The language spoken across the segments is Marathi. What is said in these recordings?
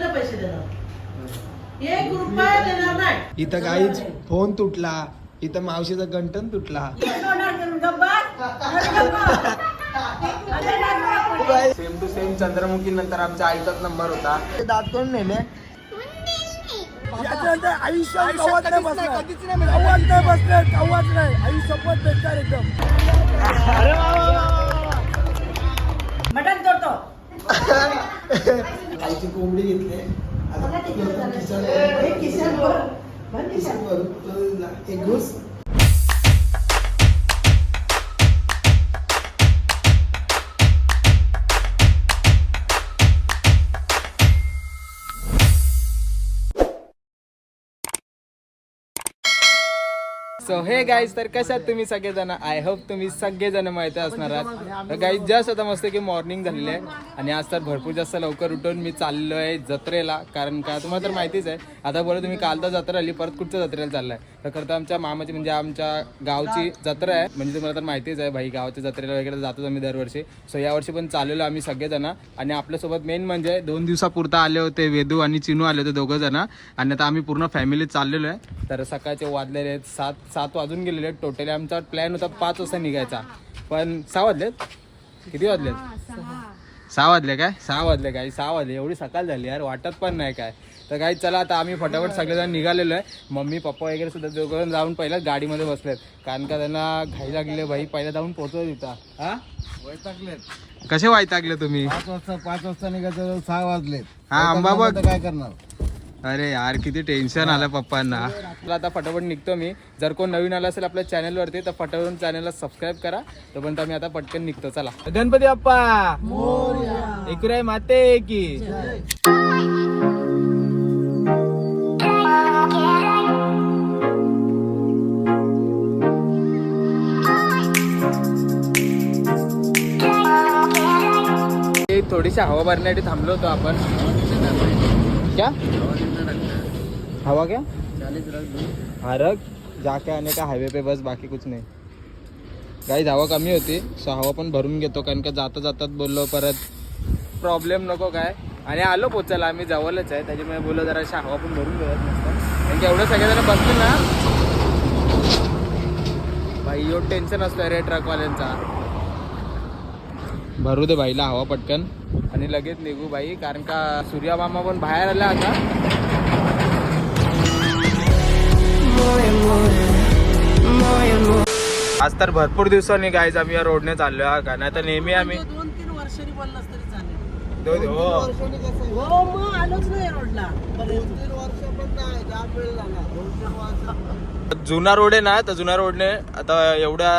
पैसे देणार. एक रुपया देणार नाही. इथं काहीच फोन तुटला. इथं मावशीचा गंटन तुटला. सेम टू सेम चंद्रमुखी नंतर आमच्या आईचाच नंबर होता. दात कोण नेले? आयुष्यात कवाच नाही बसणार. नाही बसणार कवाच नाही. आयुष्यपत बेकार एकदम. मटण करतो आईची कोंबडी घेतली. एक किसन किसन. एक घुस. सो हे गाईज तर कशात तुम्ही सगळेजण? आय होप तुम्ही सगळेजण माहिती असणार आहात. तर गाईज जस्ट आता मस्त की मॉर्निंग झालेली आहे. आणि आज तर भरपूर जास्त लवकर उठून मी चाललो आहे जत्रेला. कारण का तुम्हाला तर माहितीच आहे. आता बरं तुम्ही काल तर जत्रा आली परत कुठच्या जत्रेला चाललाय? तर खरं तर आमच्या मामाची म्हणजे आमच्या गावची जत्रा आहे. म्हणजे तुम्हाला तर माहितीच आहे भाई गावच्या जत्रेला वगैरे जातो आम्ही दरवर्षी. सो यावर्षी पण चाललेलो आम्ही सगळेजण. आणि आपल्यासोबत मेन म्हणजे दोन दिवसापुरता आले होते वेदू आणि चिनू आले होते दोघं जण आणि आता आम्ही पूर्ण फॅमिली चाललेलो आहे. तर सकाळचे वाजलेले आहेत. सात सात वाजून गेलेले आहेत. टोटली आमचा प्लॅन होता पाच वाजता निघायचा. पण सहा वाजलेत? किती वाजलेत? सहा वाजले काय? सहा वाजले काय? सहा वाजले. एवढी सकाळ झाली यार वाटत पण नाही काय. तर काही चला आता आम्ही फटाफट सगळेजण निघालेलो आहे. मम्मी पप्पा वगैरे सुद्धा दोघं जाऊन पहिल्याच गाडीमध्ये बसलेत. कारण का त्यांना घाई लागले भाई. पहिला जाऊन पोहोचवत तिथं. हा? कसे वाईटागले तुम्ही? पाच वाजता पाच वाजता निघायचं सहा वाजलेत. हा आंबा बघ. काय करणार? अरे यार किती टेन्शन आलं पप्पांना. मला आता फटाफट निघतो मी. जर कोण नवीन आला असेल आपल्या चॅनलवरती तर फटाफट चॅनलला सबस्क्राईब करा. तोपर्यंत आम्ही आता पटकन निघतो. चला. गणपती बाप्पा! एकुराय माते की थोडीशी हवा भरण्यासाठी थांबलो होतो आपण. क्या? हवा क्या? हरक जाके आने का हायवे पे बस बाकी कुछ नाही। काही हवा कमी होती सो हवा पण भरून घेतो कारण का जाता जातात बोललो परत प्रॉब्लेम नको काय? आणि आलो पोचायला आम्ही जवळच आहे त्याच्यामुळे बोललो जरा हवा पण भरून घेऊयात कारण की एवढं सगळेजण बसतील ना? भाई एवढं टेन्शन असतं रे ट्रकवाल्यांचा भरू दे भाईला हवा पटकन. आणि लगेच निघू बाई कारण का सूर्या मामा पण बाहेर आला आता. आज तर भरपूर दिवसांनी गायज आम्ही या रोडने चाललो हा का? नाही तर नेहमी आम्ही दोन तीन वर्षांनी बोललास तरी चालेल हो. हो मग आलोच नाही रोडला जुना रोड आहे ना तर जुना रोडने आता एवढ्या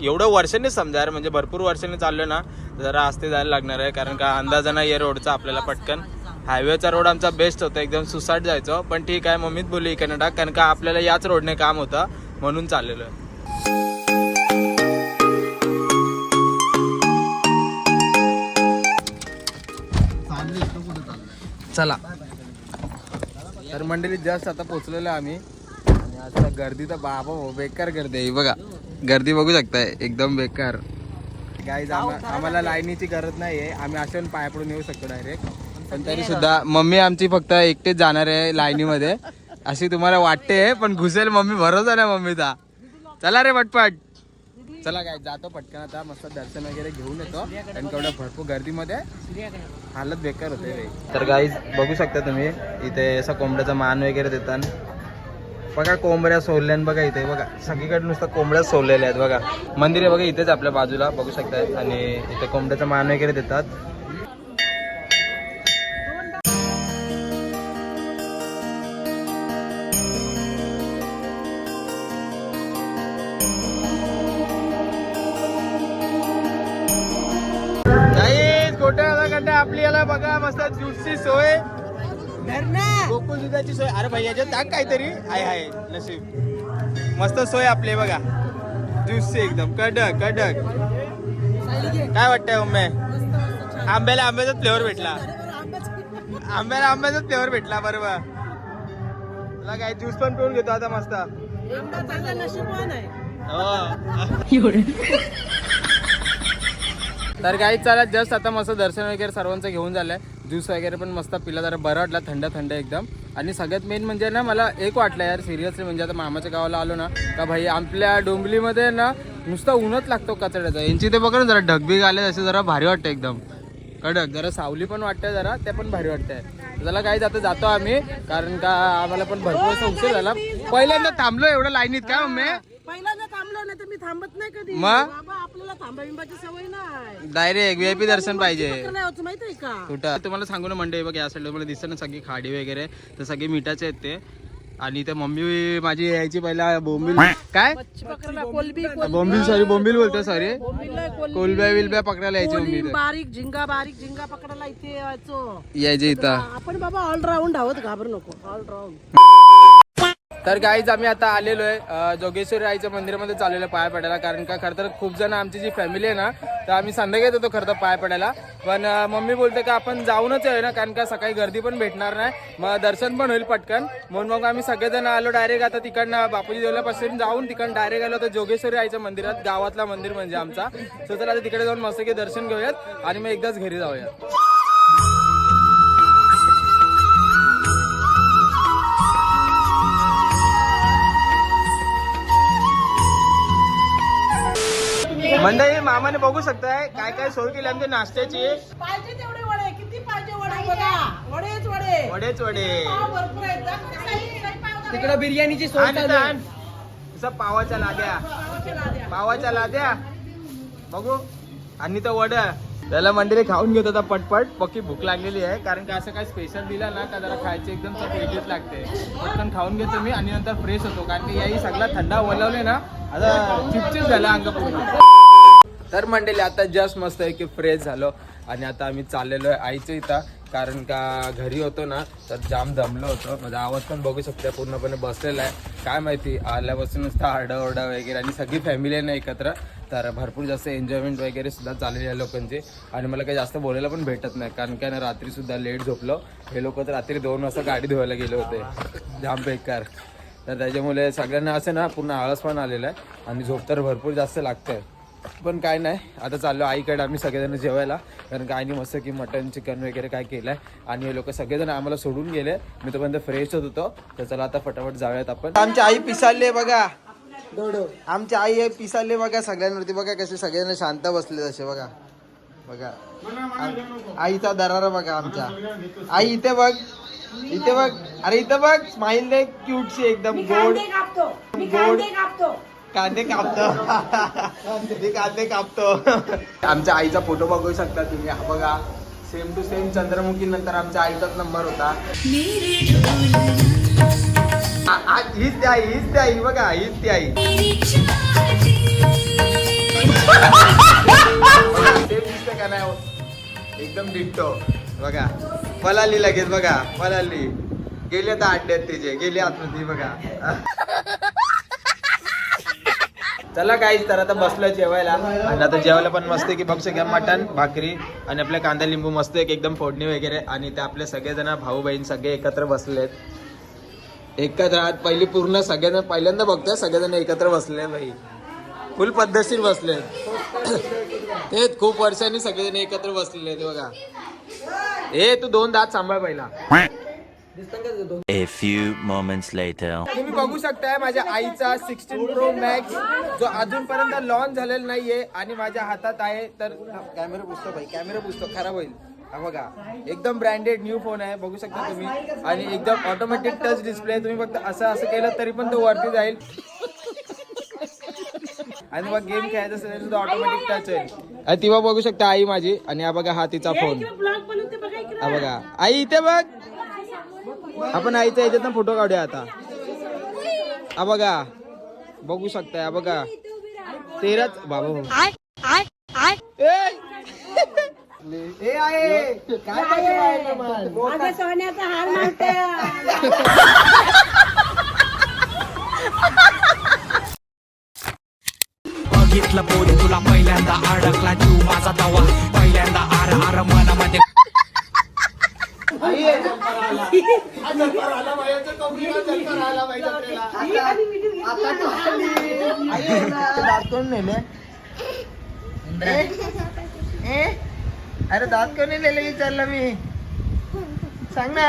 एवढ्या वर्षांनी समजा यार म्हणजे भरपूर वर्षांनी चाललो ना तर जरा आस्ते जायला लागणार आहे कारण का अंदाजा नाही आहे रोडचा आपल्याला पटकन हायवेचा रोड आमचा बेस्ट होता एकदम सुसाट जायचो. पण ठीक आहे मम्मीच बोलली इकडे टाक कारण का आपल्याला याच रोडने काम होतं म्हणून चाललेलं आहे. चला. तर मंडळीत जस्ट आता पोचलेलो आम्ही. आणि आता गर्दी तर बाबा हो, बेकार गर्दी आहे. बघा गर्दी बघू शकताय एकदम बेकार. गाईज आम्हाला लाईनीची गरज नाही आहे आम्ही अशा पाया पडून येऊ शकतो डायरेक्ट पण तरी सुद्धा मम्मी आमची फक्त एकटेच जाणार आहे लाईनीमध्ये. अशी तुम्हाला वाटते पण घुसेल मम्मी भरोसा नाही मम्मीचा. चला रे पटपट. चला काय जातो पटकन आता मस्त दर्शन वगैरे घेऊन येतो. कारण केवढ्या भरपूर गर्दीमध्ये हालत बेकार होते रे. तर गाईज बघू शकता तुम्ही इथे असं कोंबड्याचा मान वगैरे देतात. बघा कोंबड्या सोडल्यान बघा इथे बघा. सगळीकडे नुसतं कोंबड्या सोडलेल्या आहेत बघा. मंदिर आहे बघा इथेच आपल्या बाजूला बघू शकताय आणि इथे कोंबड्याचा मान वगैरे देतात. बघा मस्त ज्यूसची सोय. गोकुळ दुधाची सोय. अरे भाई याच्यात टाक काहीतरी. आहे आहे नशीब. मस्त सोय आपली आहे बघा. ज्यूसची एकदम. कडक कडक. काय वाटतंय उम्मे? आंब्याला आंब्याचा फ्लेवर भेटला. आंब्याला आंब्याचा फ्लेवर भेटला बरोबर. तुला काय ज्यूस पण पिऊन घेतो आता मस्त. नशीबवान आहे. हो. तर काही चला जस्ट आता मस्त दर्शन वगैरे सर्वांचं घेऊन झालंय. ज्यूस वगैरे पण मस्त पिला जरा बरं वाटला थंड थंड एकदम. आणि सगळ्यात मेन म्हणजे ना मला एक वाटलं यार सिरियसली म्हणजे आता मामाच्या गावाला आलो ना का भाई आपल्या डोंबिवलीमध्ये ना नुसतं ऊनच लागतो कचड्याचा यांची ते बघा ना जरा ढगबीग आले असे जरा भारी वाटतं एकदम. कडक जरा सावली पण वाटते जरा ते पण भारी वाटतंय. त्याला काही आता जातो आम्ही कारण का आम्हाला पण भरपूर असा उशीर झाला. पहिल्यांदा थांबलो एवढं लाईनीत काय मम्मी? पहिल्यांदा थांबलो नाही तर मी थांबत नाही कधी. मग? सवय नाही. डायरेक्ट व्ही आय पी दर्शन पाहिजे. तर नाही होत माहितीये का? कुठं? तुम्हाला सांगू ना मंडळी बघ या साईडला मला दिसतं ना सगळी खाडी वगैरे तर सगळे मिठाचे आहेत ते. आणि ते मम्मी माझी यायची पहिला बोंबील. काय? मच्छी पकडायला कोलबी कोलबी. बोंबील सॉरी बोंबील बोलतो सॉरी कोलबी. कोलब्या विलब्या पकडायला यायची मम्मी बारीक झिंगा बारीक झिंगा पकडायला इथे यायचो. यायची इथं. आपण बाबा ऑलराऊंड आहोत घाबरू नको. ऑलराऊंड तर गाईज आम्ही आता आलेलो आहे जोगेश्वरी आईच्या मंदिरामध्ये चाललेलं आहे पाया पडायला. कारण का खरं तर खूप जण आमची जी फॅमिली आहे ना तर आम्ही संध्याकाळी होतो खरं तर पाया पडायला. पण मम्मी बोलते का आपण जाऊनच आहे ना कारण का सकाळी गर्दी पण भेटणार नाही. मग दर्शन पण होईल पटकन. म्हणून मग आम्ही सगळेजण आलो डायरेक्ट आता तिकडनं बापूजी देवल्यापासून जाऊन तिकडं डायरेक्ट आलो तर जोगेश्वरी आईच्या मंदिरात गावातला मंदिर म्हणजे आमचा. सो तर आता तिकडे जाऊन मस्त दर्शन घेऊयात आणि मग एकदाच घरी जाऊयात. मंडळी मामाने बघू शकताय काय काय सोय केली आमच्या नाश्त्याची. पाहिजे तेवढे वडे किती पाहिजे वडे बघा. वडेच वडे. वडेच वडे. पाव भरपूर आहेत. पाव. तिकडे बिर्याणीची सोय पावाच्या लाद्या पावाचे लाद्या. पावाच्या लाद्या. बघू. आणि तो वड. त्याला मंदिरे खाऊन घेत होता पटपट. पक्की भूक लागलेली आहे. कारण का असं काय स्पेशल दिला ना का जरा खायची एकदम वेगळीच लागते. पटकन खाऊन घेतो मी आणि नंतर फ्रेश होतो. कारण की याही सगळा थंडा ओलवले ना आता चिपचिप झाला अंग पूर्ण. तर मंडळी आता जस्ट मस्त आहे की फ्रेश झालो आणि आता आम्ही चाललेलो आहे आईचं इथं. कारण का घरी होतो ना तर जाम दमलो होतो. माझा आवाज पण बघू शकता पूर्णपणे बसलेला आहे. काय माहिती आल्यापासून नुसतं आरडाओरडा वगैरे आणि सगळी फॅमिली आहे ना एकत्र. तर भरपूर जास्त एन्जॉयमेंट वगैरे सुद्धा चाललेली आहे लोकांची. आणि मला काही जास्त बोलायला पण भेटत नाही. कारण काय ना रात्रीसुद्धा लेट झोपलो. हे लोक तर रात्री दोन वाजता गाडी धुवायला गेले होते. जाम बेकार. तर त्याच्यामुळे सगळ्यांना असं ना पूर्ण आळस पण आलेला आहे. आणि झोप तर भरपूर जास्त लागतं. आहे पण काय नाही. आता चाललो आईकडे आम्ही सगळेजण जेवायला. कारण का आईने मस्त की मटन चिकन वगैरे काय केलंय. आणि हे लोक सगळेजण आम्हाला सोडून गेले. मी तोपर्यंत फ्रेश होत होतो. तर चला आता फटाफट जाऊयात आपण. आमची आई पिसाळले बघा. आमची आई आहे पिसाळले बघा सगळ्यांवरती. बघा कसे सगळेजण शांत बसले तसे बघा. बघा. आईचा दरारा बघा आमच्या आई इथे बघ. इथे बघ. अरे इथे बघ. स्माइल दे. क्यूटशी एकदम गोड. गोड. कांदे कापतो. मी कांदे कापतो. आमच्या आईचा फोटो बघू शकता तुम्ही. हा बघा सेम टू सेम चंद्रमुखी नंतर आमच्या आईचाच नंबर होता. हीच ती आई हीच ती आई बघा हीच ती आई. सेम दिसते का नाही एकदम डिट्टो. बघा पलाली लगेच बघा पलाली गेली आता अड्ड्यात तिचे गेली आतमध्ये बघा. चला काहीच तर आता बसलं जेवायला. आणि आता जेवायला पण मस्त की बघ सगळ्या मटण भाकरी आणि आपल्या कांदा लिंबू मस्त एक एकदम फोडणी वगैरे. आणि ते आपले सगळेजण भाऊ बहीण सगळे एकत्र बसलेत. एकत्र आज पहिली पूर्ण सगळेजण पहिल्यांदा बघतोय सगळेजण एकत्र बसले भाई फुल पद्धतशीर बसले तेच खूप वर्षांनी सगळेजण एकत्र बसलेले बघा. ए तू दोन दात सांभाळ पहिला. A few moments later. तुम्ही बघू शकताय माझ्या आईचा सिक्स्टीन प्रो मॅक्स जो अजूनपर्यंत लॉन्च झालेला नाहीये आणि माझ्या हातात आहे. तर कॅमेरा पुसतो भाई कॅमेरा पुसतो खराब होईल. हा बघा. एकदम ब्रँडेड न्यू फोन आहे बघू शकता तुम्ही. आणि एकदम ऑटोमॅटिक टच डिस्प्ले तुम्ही फक्त असं असं केलं तरी पण तो वरती जाईल. आणि मग गेम खेळायचं असेल तर ऑटोमॅटिक टच होईल आणि ती बघ बघू शकता आई माझी. आणि हा बघा हा तिचा फोन हा बघा. आई इथे बघ. आपण आईच्या याच्यात फोटो काढूया आता. हा बघा. बघू शकताय हा बघा. तेराच बाबा. ए! ए आहे. काय पाहिजे बाहेर माझा सोन्याचा हार मागते. बघितलं पोरी तुला पहिल्यांदा अडकला जीव माझा तवा. पहिल्यांदा आर आर मनामध्ये कोण नेले? अरे दात कोण नेलेले विचारलं मी? सांग ना.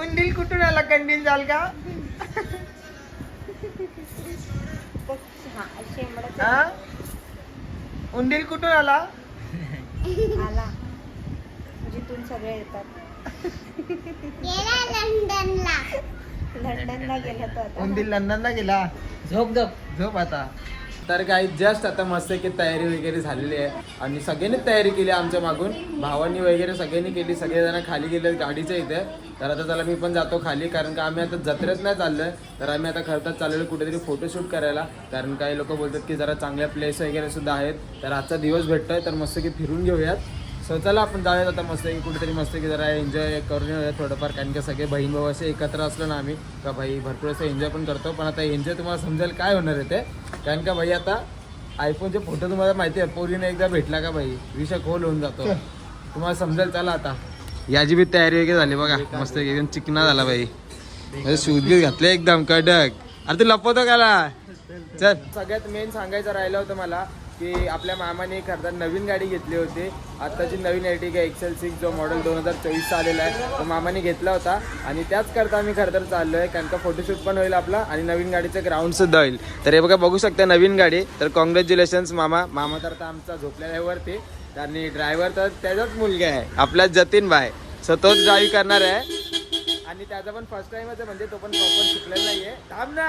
उंदील कुठून आला? कंदील जाल का हा? उंदील कुठून आला? आला. जिथून सगळे येतात. लंडनला. गेला तो आता. उंदील लंडनला गेला? झोप झोप. झोप आता. तर काही जस्ट आता मस्त की तयारी वगैरे झालेली आहे. आणि सगळ्यांनी तयारी केली आमच्या मागून. भावांनी वगैरे सगळ्यांनी केली सगळेजण खाली गेले गाडीच्या इथे. तर आता त्याला मी पण जातो खाली कारण का आम्ही आता जत्रेत नाही चाललोय. तर आम्ही आता खरंच चाललेलो कुठेतरी फोटोशूट करायला. कारण काही लोक बोलतात की जरा चांगल्या प्लेस वगैरे सुद्धा आहेत. तर आजचा दिवस भेटतोय तर मस्त की फिरून घेऊयात. सो चला आपण जाऊयात आता मस्त की कुठेतरी मस्त की जरा एन्जॉय करून येऊया थोडंफार कारण की सगळे बहीण भाऊ असे एकत्र असलो ना आम्ही का भाई भरपूर असं एन्जॉय पण करतो. पण आता एन्जॉय तुम्हाला समजेल काय होणार आहे ते. कारण का भाई आता आयफोनचे फोटो तुम्हाला माहिती आहे पोरीने एकदा भेटला का भाई? विषय खोल होऊन जातो. तुम्हाला समजेल चला आता. याची बी तयारी वगैरे झाली बघा. मस्त एकदम चिकना झाला भाई. शूज बी घातले एकदम कडक. अरे तू लपवतो काला चल सगळ्यात मेन सांगायचं राहिलं होतं मला की आपल्या मामाने एक नवीन गाडी घेतली होती. आत्ताची नवीन एर्टिगा एक्सेल सिक्स जो मॉडेल दोन हजार चोवीसचा आलेला आहे तो मामाने घेतला होता. आणि त्याच करता आम्ही खरं तर चाललो आहे कारण का फोटोशूट पण होईल आपला आणि नवीन गाडीचं ग्राउंड सुद्धा होईल. तर हे बघा बघू शकता नवीन गाडी. तर कॉंग्रॅच्युलेशन्स मामा. मामा तर आता आमचा झोपलेला आहे वरती. आणि ड्रायव्हर तर त्याचाच मुलगा आहे. आपला जतीन भाई. सो तोच ड्राईव्ह करणार आहे. आणि त्याचा पण फर्स्ट टाइमच आहे म्हणजे तो पण प्रॉपर शिकलेला नाहीये. थांब ना!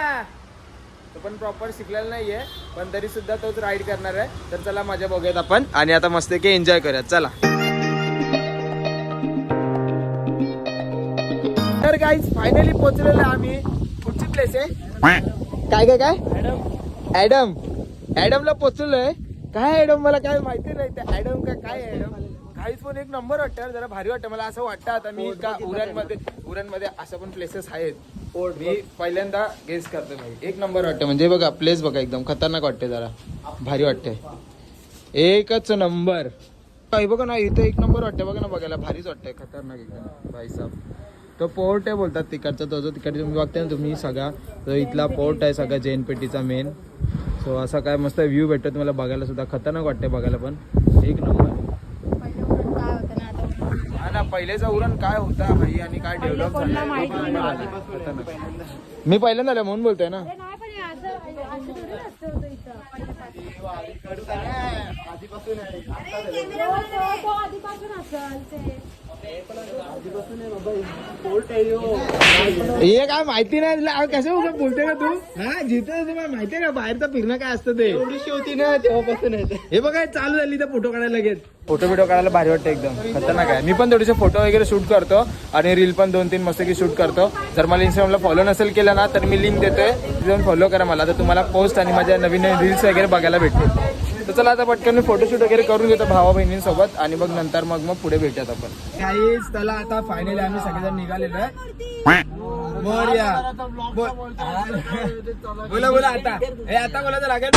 तो पण प्रॉपर शिकलेला नाहीये पण तरी सुद्धा तोच राईड करणार आहे. तर चला मजा बघूयात आपण. आणि आता मस्त की एन्जॉय करूयात. चला. तर गाईज फायनली पोहोचलेलो आम्ही. कुठची प्लेस आहे? काय काय काय? ऍडम ऍडमला पोहोचलेलो आहे. काय ऍडम मला काय माहिती नाही. ते ऍडम का काय ऍडम काहीच पण एक नंबर वाटतं. जरा भारी वाटतं. मला असं वाटतं आता मी का उरणमध्ये उरणमध्ये असं पण प्लेसेस आहेत. मी पहिल्यांदा गेस करतो भाई एक नंबर वाटतं म्हणजे बघा प्लेस बघा एकदम. खतरनाक वाटते जरा. भारी वाटते एकच नंबर काही बघा ना इथं एक नंबर वाटतं बघा ना बघायला. भारीच वाटतंय. खतरनाक एकदम. भाई साहेब तो पोर्ट आहे बोलतात तिकडचा. तो जो तिकडे तुम्ही बघताय ना तुम्ही सगळा. तो इथला पोर्ट आहे सगळा जैन पेटीचा मेन सो असा काय मस्त व्ह्यू भेटतो तुम्हाला बघायला सुद्धा. खतरनाक वाटतंय बघायला पण. एक नंबर काय होतं ना आता हा ना पहिलेचा उरण काय होता भाई आणि काय डेव्हलप कोणाला माहिती नाही. खतरनाक मी पहिल्यांदा आलोय म्हणून बोलतोय ना. नाही पण हे असं असं थोडी असतं होतं इथं. तो- तो- तो आधीपासून असेल ते. हे काय माहिती नाही कसं उगा बोलते ना तू? हा जिथे तुम्हाला माहिती आहे का बाहेरचं फिरणं काय असतं ते. एवढीशी होती ना तेव्हापासून हे बघा चालू झाली तर फोटो काढायला लगेच. फोटो बिटो काढायला भारी वाटतं एकदम. खतरनाक आहे. मी पण थोडेसे फोटो वगैरे शूट करतो आणि रील पण दोन तीन मस्त की शूट करतो. जर मला इंस्टाग्रामला फॉलो नसेल केलं ना तर मी लिंक देतोय. जाऊन फॉलो करा मला. तर तुम्हाला पोस्ट आणि माझ्या नवीन नवीन रील्स वगैरे बघायला भेटतील. तर चला आता पटकन मी फोटोशूट वगैरे करून घेतो भावा बहिणींसोबत आणि मग नंतर मग मग पुढे भेटूयात आपण. काहीच त्याला आता फायनली आम्ही सगळेजण निघालेलो आहे. मोरया बोल- बोला बोला आता. हे आता बोला तर लागेल.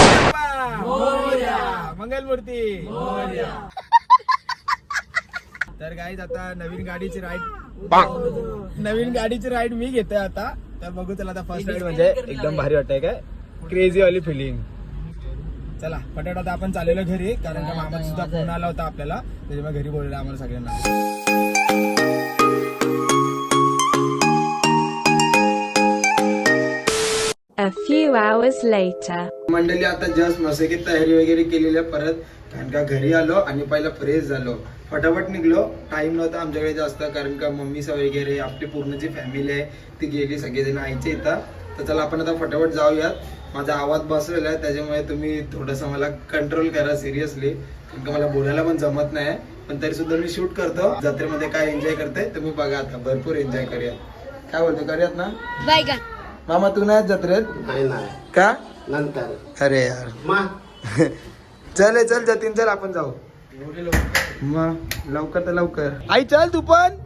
मोरया मंगलमूर्ती. मोरया तर गाईज आता नवीन गाडीची राईड नवीन गाडीची राईड मी घेतोय आता. तर बघू त्याला आता फर्स्ट राईड म्हणजे एकदम भारी वाटतंय काय? क्रेझी वाली फिलिंग चला पटाट आता आपण चाललेलो घरी कारण का मामाचा सुद्धा फोन आला होता आपल्याला त्याच्यामुळे घरी बोलले आम्हाला सगळ्यांना. A few hours later. मंडळी आता जस्ट मस्त तयारी वगैरे केलेली आहे परत कारण का घरी आलो आणि पहिला फ्रेश झालो. फटाफट निघलो टाइम नव्हता आमच्याकडे जास्त कारण का मम्मीचा वगैरे आपली पूर्ण जी फॅमिली आहे ती गेली सगळेजण आईचे येतात तर चला आपण आता फटाफट जाऊयात. माझा आवाज बसलेला आहे त्याच्यामुळे तुम्ही थोडंसं मला कंट्रोल करा सिरियसली कारण का मला बोलायला पण जमत नाही. पण तरी सुद्धा मी शूट करतो. जत्रेमध्ये काय एन्जॉय करते तुम्ही बघा आता. भरपूर एन्जॉय करूया काय बोलतो करूयात ना? मामा तू नाही जत्रेत? नाही नाही. का? नंतर. अरे यार. मग चल चल जतीन चल आपण जाऊ. मग लवकर तर लवकर. आई चल तू पण.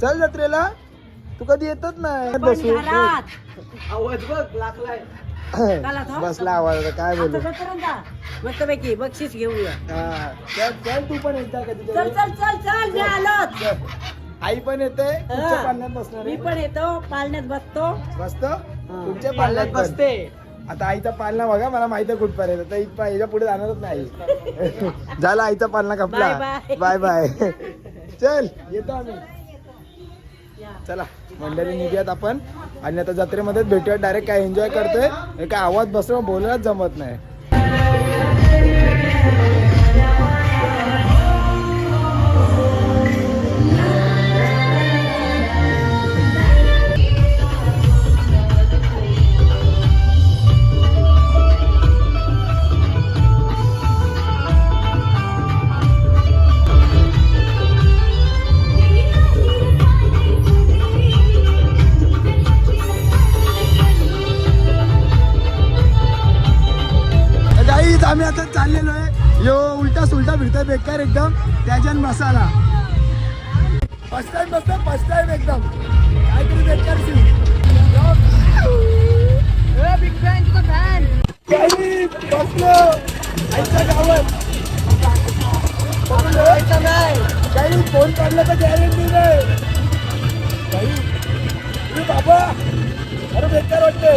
चल जत्रेला. तू कधी येतच नाही. बसू आवाज बघ लागलाय. बसला आवाज आता काय बोलू? मस्त पैकी बक्षीस घेऊया हा. चल चल तू पण येता कधी चल चल चल चल मी आलो आई पण येते तुमच्या बसणार मी आहे. पण येतो पालण्यात बसतो. बसतो? तुमच्या पालण्यात बसते. आता आईचा पालना बघा मला माहिती आहे कुठपर्यंत. तर इथं याच्यापुढे जाणारच नाही. झाला आईचा पालना कपला बाय बाय. चल येतो आम्ही. चला मंडळी निघूयात आपण. आणि आता जत्रेमध्येच भेटूयात. डायरेक्ट काय एन्जॉय करतोय? काय आवाज बसलो बोलायलाच जमत नाही. बेकार एकदम त्याच्यान मसाला. फर्स्ट टाइम बसतो फर्स्ट टाइम एकदम. काहीतरी बेकार सीन काही बसलो आईच्या गावात. काही फोन काढला तर गॅरंटी नाही. काही. अरे बाबा अरे बेकार वाटते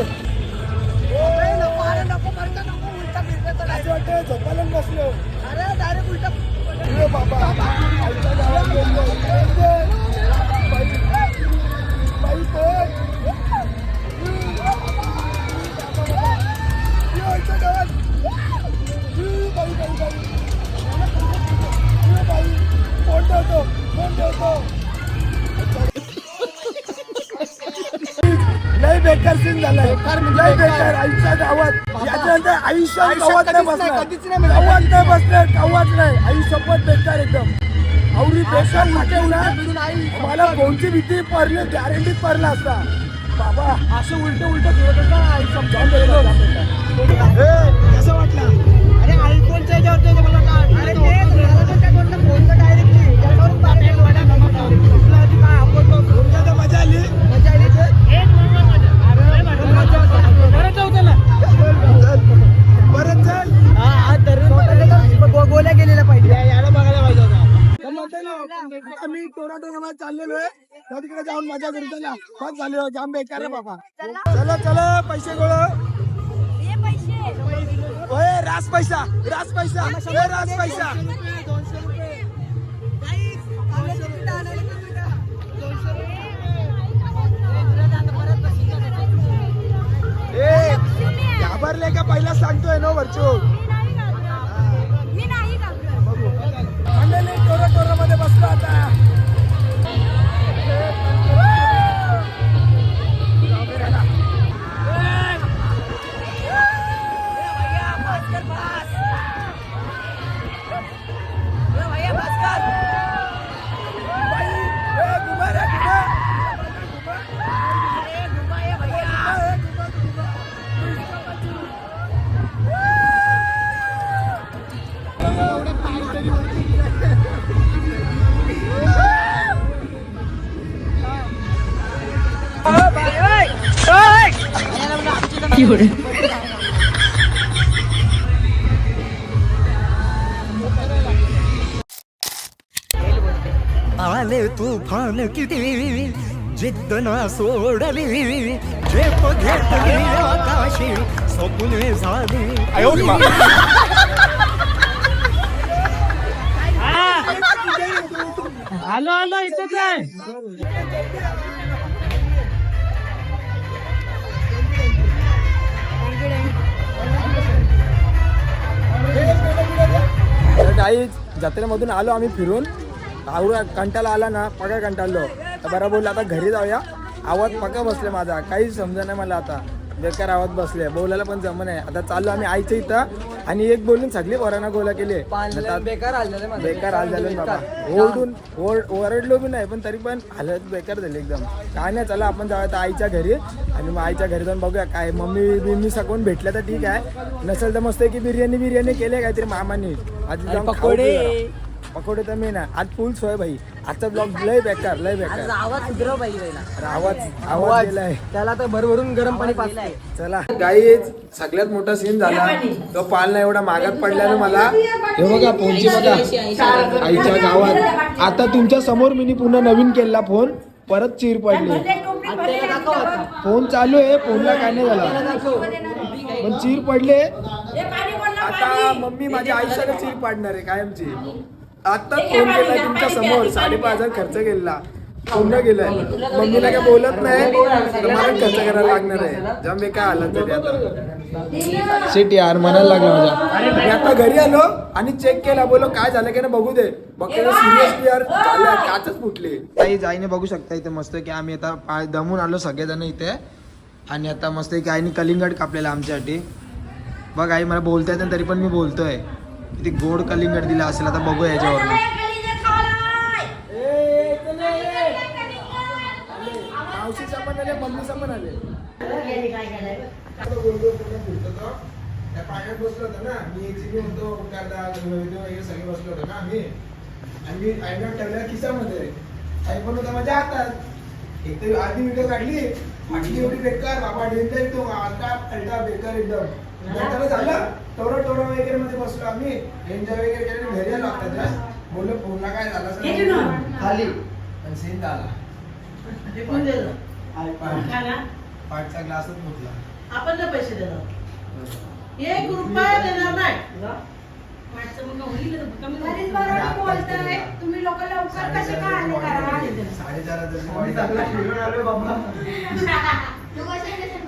असं वाटतं झोपायला बसलो. अरे डायरेक्ट उलटा बाबा. बेकार सीन झालाय. लय बेकार. आईच्या गावात याच्यानंतर आयुष्यात गावात नाही बसणार. गावात नाही बसणार गावात नाही. आई शपथ बेकार एकदम. आवडी बेकार ना मला कोणची भीती पडली गॅरंटीत पडला असता. बाबा. असं उलट उलट फिरत होता आई मजा करू चला. बस झाले जाम बेकार रे बाबा. चला. चला पैसे गोळ. ओए रास पैसा रास पैसा ओए रास पैसा. घाबरले का? पहिला सांगतोय नो वरचू आले तुफान किती? जिद्द ना सोडली. झेप घेतली आकाशी. स्वप्ने झाली. तर काही जत्रेमधून आलो आम्ही फिरून. आवडा कंटाळा आला ना पका कंटाळलो. तर बरं बोललो आता घरी जाऊया. आवाज पका बसले माझा. काहीच समजा नाही मला आता. बेकार आवाज बसले. बोलायला पण जम नाही. आता चाललो आम्ही आईच्या इथं. आणि एक बोलून सगळी पोरांना गोला केले. बेकार हाल बेकार हाल झाले बाबा. ओरडून ओर- ओरडलो बी नाही पण तरी पण हालत बेकार झाली एकदम. काय नाही चला आपण जाऊया आता आईच्या घरी. आणि मग आईच्या घरी जाऊन बघूया काय. मम्मी बिम्मी सगळून भेटल्या तर ठीक आहे. नसेल तर मस्त की बिर्याणी बिर्याणी केले काहीतरी मामानी. आधी जाऊन जरा. पकोडे तर मी ना आज फुल सोय भाई. आजचा ब्लॉग लय बेकार लय बेकार. आवाज पाहिजे आवाज आवाज गेलाय. त्याला तर भरभरून गरम पाणी पाहिजे चला. गाई सगळ्यात मोठा सीन झाला. तो पालना एवढा मागात पडल्यानं मला हे बघा फोनची बघा. आईच्या गावात. आता तुमच्यासमोर मी पुन्हा नवीन केला फोन. परत चीर पडली. फोन चालू आहे फोनला काय नाही झाला. पण चीर पडले. आता मम्मी माझ्या आयुष्याला चीर पाडणार आहे कायमची. आता फोन केलाय तुमच्यासमोर साडेपाच हजार खर्च केला पूर्ण केलाय मम्मीला काय बोलत नाही? तर मला खर्च करायला लागणार आहे. जेव्हा मी काय आला तरी आता. शिट यार म्हणायला लागला माझ्या. मी आता घरी आलो आणि चेक केला. बोलो काय झालं की ना बघू दे. बघतो सिरियसली यार? झालं काचच फुटली. काही जाईने बघू शकता इथे मस्त की आम्ही आता पाय दमून आलो सगळेजण इथे. आणि आता मस्त की आईने कलिंगड कापलेला आमच्यासाठी. बघ आई मला बोलता येत नाही तरी पण मी बोलतोय. किती गोड कलिंगड दिला असेल आता बघूया याच्यावर पाण्यात बसलो होतो ना मी होतो वगैरे सगळे बसलो होतो ना आम्ही आणि मी होता माझ्या हातात एक तर आधी व्हिडिओ काढली फाटली एवढी बेकार बाबा डेंजर तो आता बेकार एकदम नंतर झालं टोरो टोरो वगैरे मध्ये बसलो आम्ही एन्जॉय वगैरे केलं घरी आलो आता बोललो फोनला काय झालं. खाली. पण सीन झाला. ना. ना. पाठचा ग्लासच फुटला आपण ना पैसे देणार. एक रुपया देणार नाही. तुम्ही लोक लवकर कसे का आले करा साडेचार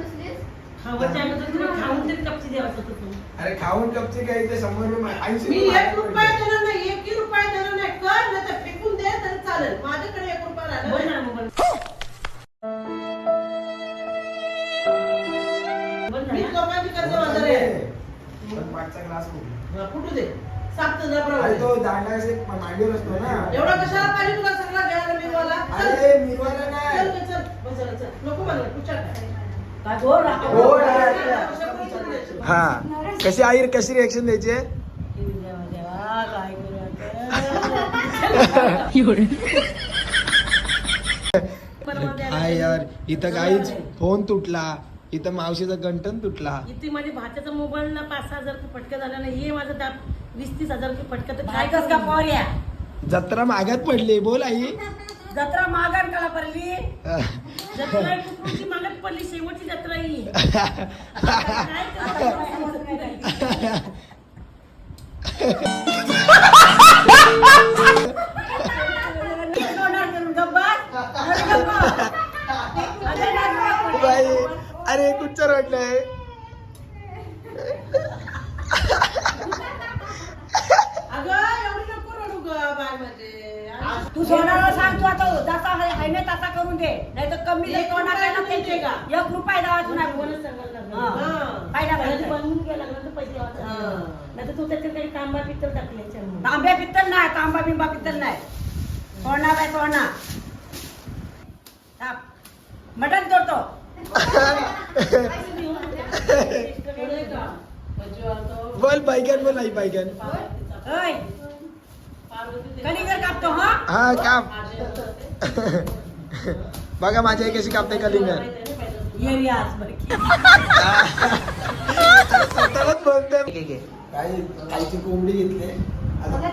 अरे खाऊन कपचे काय ते शंभर रुपये ऐंशी मी एक रुपया देणार नाही एकही रुपया देणार नाही. कर नाही तर फेकून दे तरी चालेल. माझ्याकडे एक रुपया राहिला. नाही. मी लोकांची कर्ज बाजार आहे पण पाठचा ग्लास हा, फुटू दे? सात तो दांडा मांडीवर असतो ना. एवढा कशाला पाहिजे तुला सगळा घ्यायला मी वाला चल. अरे मिरवायला चल काय गं, चल. बस झालं, चल. नको मला. हा. कशी आई कशी रिएक्शन द्यायची काय यार इथं काहीच फोन तुटला. इथं मावशीचा गंटन तुटला. इथे माझ्या भाच्याचा मोबाईलला पाच सहा हजार रुपये फटका झाला नाही. हे माझं त्या वीस तीस हजार रुपये फटका तर काय कस का पोऱ्या जत्रा मागात पडली. बोल आई. जत्रा मागान कला पडली जत्रा मागत पडली शेवटची जत्रा ही. अरे नाही. बाई अरे कुठचं रडलंय अगं एवढी नको रडू ग बायमध्ये तू सोनाला सांग तू आता जसा आहे ना तसा करून दे. नाही तर कमी एक कोणा रुपया काय का? का एक रुपया द्यावाच नाही हा. फायदा बनवून गेला तर पैसे हा. नाही तर तू त्याच्यात काही तांबा पित्तल टाकले तांब्या पित्तल नाही तांबा बिंबा पित्तल नाही. सोना बाय सोना. थांब. मटण तोडतो. बोल बायगन बोल आई बायगन. होय कलिंगड कापतो हा? हा काप बघा माझी आई कशी कापते कलिंगड येरी आज बरं स्वतःलाच बोलते काही आईची कोंबडी घेतली आता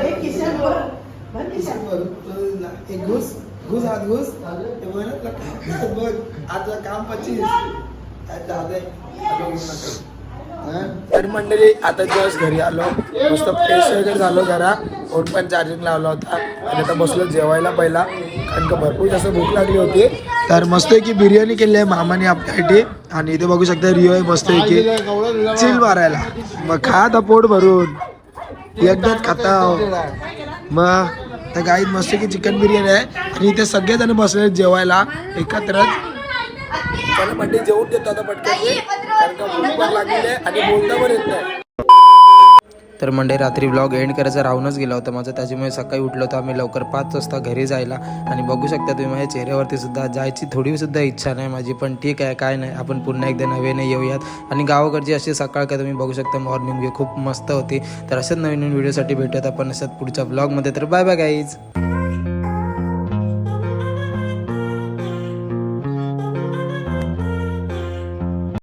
एक खिशात भर. भर खिशात. भरून तो ला- एक घुस घुस आत घुस। ते म्हणत ना, बघ आता काम पच्चीस। काय दादा तर मंडळी आता जस्ट घरी आलो. मस्त फ्रेश वगैरे झालो घरा फोन पण चार्जिंग लावला होता. आणि आता बसलो जेवायला पहिला. कारण का भरपूर जास्त भूक लागली होती. तर मस्त की बिर्याणी केली आहे मामाने आपल्यासाठी. आणि इथे बघू शकता रिओ आहे मस्त की चिल मारायला. मग खा आता पोट भरून. एकदाच खाता मग तर गाईत मस्त की चिकन बिर्याणी आहे. आणि इथे सगळेजण बसले जेवायला. एकत्रच. चला मंडळी जेवून घेतो आता पटकन. कारण का भूक पण लागलेली आहे आणि बोलता पण येत नाही. तर मंडे रात्री ब्लॉग एंड करायचा राहूनच गेला होता माझं. त्याच्यामुळे सकाळी उठलो तर आम्ही लवकर पाच वाजता घरी जायला. आणि बघू शकता तुम्ही माझ्या चेहऱ्यावरती सुद्धा जायची थोडी सुद्धा इच्छा नाही माझी पण ठीक आहे काय नाही. आपण पुन्हा एकदा नव्याने येऊयात. आणि गावाकडची अशी सकाळ का तुम्ही बघू शकता मॉर्निंग व्यू खूप मस्त होती. तर अशाच नवीन नवीन व्हिडिओसाठी भेटूयात आपण अशाच पुढच्या ब्लॉगमध्ये तर बाय बाय गाईज